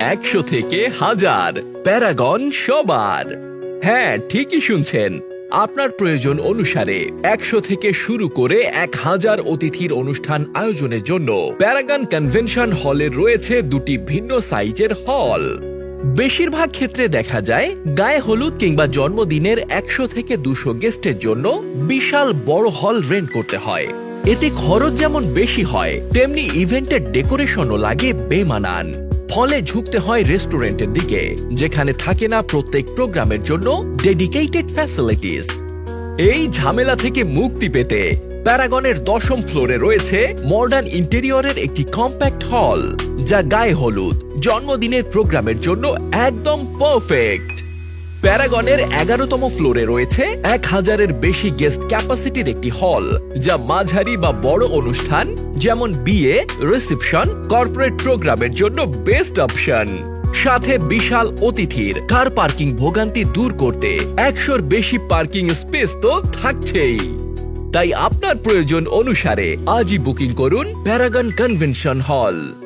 একশো থেকে হাজার। প্যারাগন সবার। হ্যাঁ ঠিকই শুনছেন। আপনার প্রয়োজন অনুসারে একশো থেকে শুরু করে এক হাজার অতিথির অনুষ্ঠান আয়োজনের জন্য প্যারাগন কনভেনশন হলে রয়েছে দুটি ভিন্ন সাইজের হল। বেশিরভাগ ক্ষেত্রে দেখা যায় গায়ে হলুদ কিংবা জন্মদিনের একশো থেকে দুশো গেস্টের জন্য বিশাল বড় হল রেন্ট করতে হয়। এতে খরচ যেমন বেশি হয়, তেমনি ইভেন্টের ডেকোরেশনও লাগে বেমানান। ফলে ঝুঁকতে হয় রেস্টুরেন্টের দিকে, যেখানে থাকে না প্রত্যেক প্রোগ্রামের জন্য ডেডিকেটেড ফ্যাসিলিটিস এই ঝামেলা থেকে মুক্তি পেতে প্যারাগনের দশম ফ্লোরে রয়েছে মডার্ন ইন্টেরিয়রের একটি কম্প্যাক্ট হল, যা গায়ে হলুদ, জন্মদিনের প্রোগ্রামের জন্য একদম পারফেক্ট প্যারাগনের এগারোতম ফ্লোরে রয়েছে এক হাজারের বেশি গেস্ট ক্যাপাসিটির একটি হল, যা মাঝারি বা বড় অনুষ্ঠান, যেমন বিয়ে, রিসেপশন, কর্পোরেট প্রোগ্রামের জন্য বেস্ট অপশন। সাথে বিশাল অতিথির, কার পার্কিং ভোগান্তি দূর করতে একশোর বেশি পার্কিং স্পেস তো থাকছেই। তাই আপনার প্রয়োজন অনুসারে আজই বুকিং করুন প্যারাগন কনভেনশন হল।